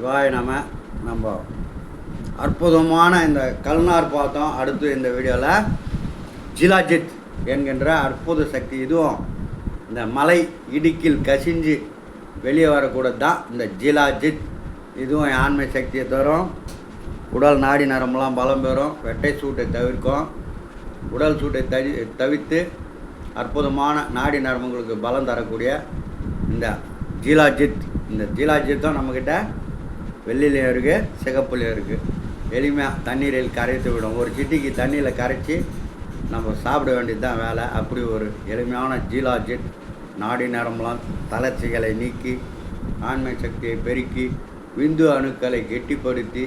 சிவாய நம்ம நம்ம அற்புதமான இந்த கல்நார் பார்த்தோம். அடுத்து இந்த வீடியோவில் ஜிலாஜித் என்கின்ற அற்புத சக்தி இதுவும் இந்த மலை இடுக்கில் கசிஞ்சு வெளியே வரக்கூடாது தான் இந்த ஜிலாஜித். இதுவும் ஆண்மை சக்தியை தரும். உடல் நாடி நரம்பெல்லாம் பலம் பெறும். வெட்டை சூட்டை தவிர்க்கும். உடல் சூட்டை தவி தவிர்த்து அற்புதமான நாடி நரம்புகளுக்கு பலம் தரக்கூடிய இந்த ஜீலாஜித். இந்த ஜீலாஜித் தான் நம்மக்கிட்ட வெள்ளிலையும் இருக்குது சிகப்புலையும் இருக்குது எளிமையாக தண்ணீரில் கரைத்து விடும். ஒரு சிட்டிக்கு தண்ணியில் கரைச்சி நம்ம சாப்பிட வேண்டியது தான் வேலை. அப்படி ஒரு எளிமையான ஜீலாஜிட் நாடி நரம்பலாம் தளர்ச்சிகளை நீக்கி ஆண்மை சக்தியை பெருக்கி விந்து அணுக்களை கெட்டிப்படுத்தி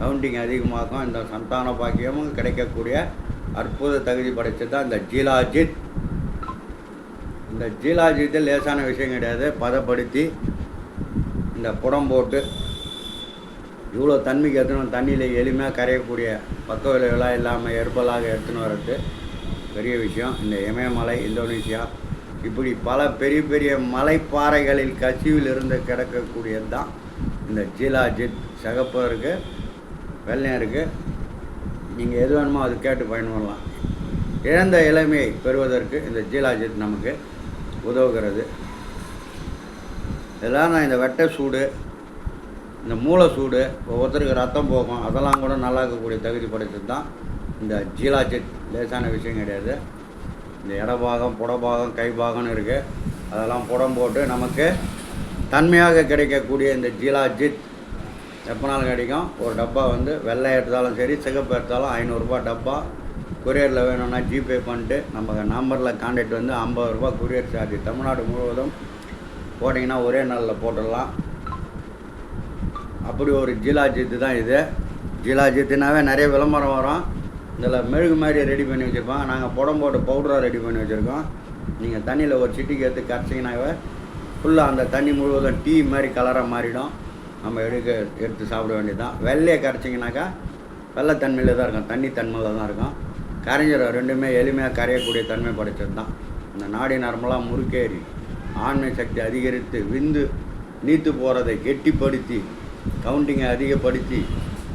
கவுண்டிங் அதிகமாகும் இந்த சந்தான பாக்கியமும் கிடைக்கக்கூடிய அற்புத தகுதி படைச்சது தான் இந்த ஜீலாஜித் இந்த ஜீலாஜித்தில் லேசான விஷயம் கிடையாது. பதப்படுத்தி இந்த புடம் போட்டு இவ்வளோ தன்மைக்கு எடுத்துன்னு தண்ணியில் எளிமையாக கரையக்கூடிய பக்க விளைவுகளாக இல்லாமல் எர்பலாக எடுத்துன்னு வர்றது பெரிய விஷயம். இந்த இமயமலை இந்தோனேசியா இப்படி பல பெரிய பெரிய மலைப்பாறைகளில் கசிவில் இருந்து கிடக்கக்கூடியது தான் இந்த ஜீலாஜித் சகப்பம் இருக்குது வெள்ளையும் இருக்குது நீங்கள் எது வேணுமோ அது கேட்டு பயன்படலாம் இழந்த இளமையை பெறுவதற்கு இந்த ஜீலாஜித் நமக்கு உதவுகிறது. இதெல்லாம் நான் இந்த வெட்டை சூடு இந்த மூளை சூடு ஒவ்வொருத்தருக்கு ரத்தம் போகும் அதெல்லாம் கூட நல்லா இருக்கக்கூடிய தகுதி படைத்தது தான் இந்த ஜீலாஜித் லேசான விஷயம் கிடையாது. இந்த இடபாகம் புடபாகம் கைபாகம்னு இருக்குது அதெல்லாம் புடம் போட்டு நமக்கு தன்மையாக கிடைக்கக்கூடிய இந்த ஜீலாஜித் எப்போனாலும் கிடைக்கும்? ஒரு டப்பா வந்து வெள்ளை எடுத்தாலும் சரி சிகப்பு எடுத்தாலும் ஐநூறுரூபா டப்பா. கொரியரில் வேணும்னா ஜிபே பண்ணிட்டு நம்ம நம்பரில் காண்டாக்ட் வந்து ஐம்பது ரூபா கொரியர் சார்ஜ் தமிழ்நாடு முழுவதும் போட்டிங்கன்னா ஒரே நாளில் போட்டுடலாம். அப்படி ஒரு ஜீலாஜித்து தான் இது. ஜீலாஜித்துனாவே நிறைய விளம்பரம் வரும். இதில் மெழுகு மாதிரி ரெடி பண்ணி வச்சுருக்கோம். நாங்கள் புடம் போட்டு பவுடராக ரெடி பண்ணி வச்சுருக்கோம். நீங்கள் தண்ணியில் ஒரு சிட்டிக்கு எடுத்து கரைச்சிங்கனாவே ஃபுல்லாக அந்த தண்ணி முழுவதும் டீ மாதிரி கலராக மாறிடும். நம்ம எடுக்க எடுத்து சாப்பிட வேண்டியது தான் வெள்ளையை கரைச்சிங்கனாக்கா வெள்ளைத்தன்மையில் தான் இருக்கும். தண்ணி தன்மையில் தான் இருக்கும். கரைஞ்சிரும் ரெண்டுமே எளிமையாக கரையக்கூடிய தன்மை படைச்சது தான் இந்த நாடி நரம்பெல்லாம் முறுக்கேறி ஆண்மை சக்தி அதிகரித்து விந்து நீத்து போகிறதை கெட்டிப்படுத்தி கவுண்டிங்கை அதிகப்படுத்தி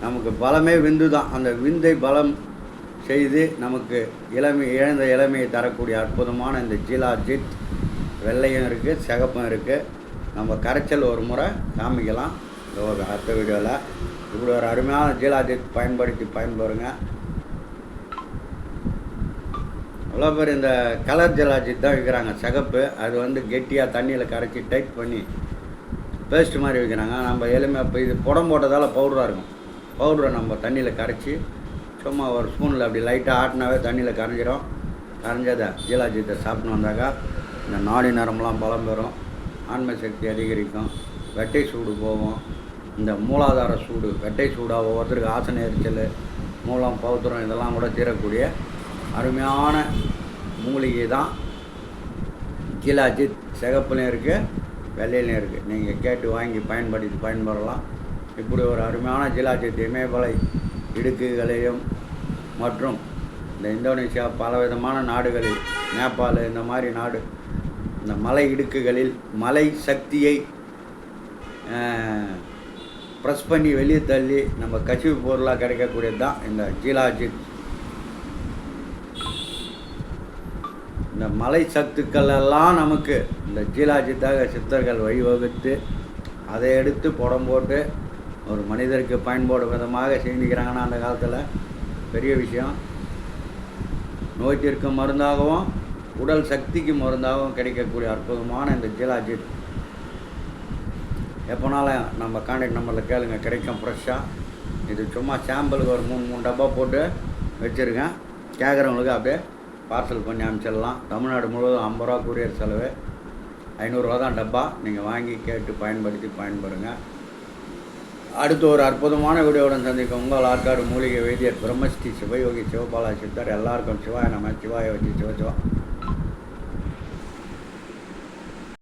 நமக்கு பலமே விந்து தான் அந்த விந்தை பலம் செய்து நமக்கு இளமை இழந்த இளமையை தரக்கூடிய அற்புதமான இந்த ஜீலாஜித் வெள்ளையும் இருக்குது சிகப்பும் இருக்குது நம்ம கரைச்சல் ஒரு முறை காமிக்கலாம். இந்த ஒரு அடுத்த வீடியோவில் இப்படி ஒரு அருமையான ஜீலாஜித் பயன்படுத்தி பயன்பெறுங்க அவ்வளோ பேர் இந்த கலர் ஜலாஜித் தான் விற்கிறாங்க. சிகப்பு அது வந்து கெட்டியாக தண்ணியில் கரைச்சி டைட் பண்ணி பேஸ்ட் மாதிரி விற்கிறாங்க நம்ம எளிமையாக இப்போ இது புடம் போட்டதால் பவுடராக இருக்கும். பவுடரை நம்ம தண்ணியில் கரைச்சி சும்மா ஒரு ஸ்பூனில் அப்படி லைட்டாக ஆட்டினாவே தண்ணியில் கரைஞ்சிரும். கரைஞ்சதை ஜீலாஜித்தை சாப்பிட்டு வந்தாக்கா இந்த நாடி நரம்பெலாம் பலம் பெறும். ஆண்மை சக்தி அதிகரிக்கும். வெட்டை சூடு போகும். இந்த மூலாதார சூடு வெட்டை சூடாக ஒவ்வொருத்தருக்கு ஆசன எரிச்சல் மூலம் பௌத்திரம் இதெல்லாம் கூட தீரக்கூடிய அருமையான மூலிகை தான் ஜீலாஜித் சிகப்புலையும் இருக்குது வெள்ளையிலையும் இருக்குது நீங்கள் கேட்டு வாங்கி பயன்படுத்தி பயன்படலாம் இப்படி ஒரு அருமையான ஜிலாஜித் இமயமலை இடுக்குகளையும் மற்றும் இந்த இந்தோனேஷியா பலவிதமான நாடுகளில் நேபாள் இந்த மாதிரி நாடு இந்த மலை இடுக்குகளில் மலை சக்தியை ப்ரெஸ் பண்ணி வெளியே தள்ளி நம்ம கசிவு பொருளாக கிடைக்கக்கூடியது தான் இந்த ஜீலாஜித் இந்த மலை சத்துக்கள் எல்லாம் நமக்கு இந்த ஜீலாஜித்தாக சித்தர்கள் வழிவகுத்து அதை எடுத்து புடம் போட்டு ஒரு மனிதருக்கு பயன்படும் விதமாக செஞ்சுக்கிறாங்கன்னா அந்த காலத்தில் பெரிய விஷயம். நோய் தீர்க்கும் மருந்தாகவும் உடல் சக்திக்கு மருந்தாகவும் கிடைக்கக்கூடிய அற்புதமான இந்த ஜீலாஜித் எப்போனாலும் நம்ம கான்டாக்ட் நம்பரில் கேளுங்க கிடைக்கும் ஃப்ரெஷ்ஷாக இது சும்மா சாம்பிளுக்கு ஒரு மூணு மூணு டப்பா போட்டு வச்சுருக்கேன். கேட்குறவங்களுக்கு அப்படியே பார்சல் பண்ணி அனுப்பிச்சிடலாம் தமிழ்நாடு முழுவதும் ஐம்பது ரூபா கூரியர் செலவு. ஐநூறுரூவா தான் டப்பா. நீங்கள் வாங்கி கேட்டு பயன்படுத்தி பயன்படுங்க. அடுத்து ஒரு அற்புதமான வீடியோவுடன் சந்திக்கும் உங்கள் ஆற்காடு மூலிகை வைத்தியர் பிரம்மஸ்ரீ சிவயோகி சிவபாலா சித்தர். எல்லாருக்கும் சிவாய நம்ம சிவாய வச்சு சிவ சிவா.